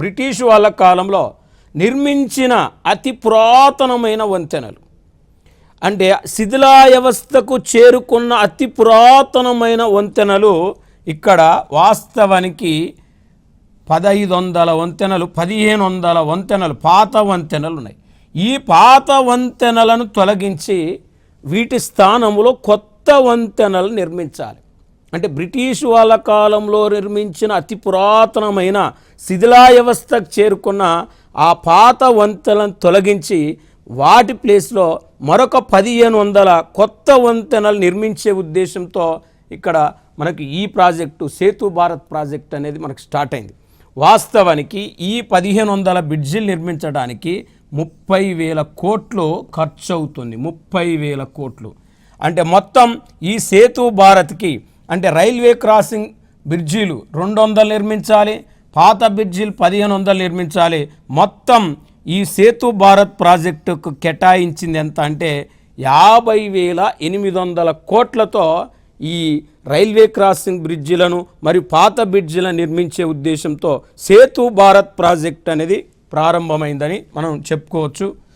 British వాళ్ళ కాలంలో నిర్మించిన అతి పురాతనమైన వంతెనలు. అంటే శిథిలా వ్యవస్థకు చేరుకున్న అతి పురాతనమైన వంతెనలు ఇక్కడ వాస్తవానికి పదహైదు వందల వంతెనలు పదిహేను వందల వంతెనలు పాత వంతెనలు ఉన్నాయి. ఈ పాత వంతెనలను తొలగించి వీటి స్థానంలో కొత్త వంతెనలు నిర్మించాలి. అంటే బ్రిటిష్ వాళ్ళ కాలంలో నిర్మించిన అతి పురాతనమైన శిథిలా వ్యవస్థకు చేరుకున్న ఆ పాత వంతెనలను తొలగించి వాటి ప్లేస్లో మరొక పదిహేను వందల కొత్త వంతెనలు నిర్మించే ఉద్దేశంతో ఇక్కడ మనకి ఈ ప్రాజెక్టు సేతు భారత్ ప్రాజెక్ట్ అనేది మనకు స్టార్ట్ అయింది. వాస్తవానికి ఈ పదిహేను వందల బ్రిడ్జిలు నిర్మించడానికి ముప్పై వేల కోట్లు ఖర్చు అవుతుంది ముప్పై వేల కోట్లు. అంటే మొత్తం ఈ సేతు భారత్కి అంటే రైల్వే క్రాసింగ్ బ్రిడ్జీలు రెండు వందలు నిర్మించాలి పాత బ్రిడ్జీలు పదిహేను వందలు నిర్మించాలి. మొత్తం ఈ సేతు భారత్ ప్రాజెక్టుకు కేటాయించింది ఎంత అంటే యాభై వేల ఎనిమిది వందల కోట్లతో ఈ రైల్వే క్రాసింగ్ బ్రిడ్జిలను మరియు పాత బ్రిడ్జిలను నిర్మించే ఉద్దేశంతో సేతు భారత్ ప్రాజెక్ట్ అనేది ప్రారంభమైందని మనం చెప్పుకోవచ్చు.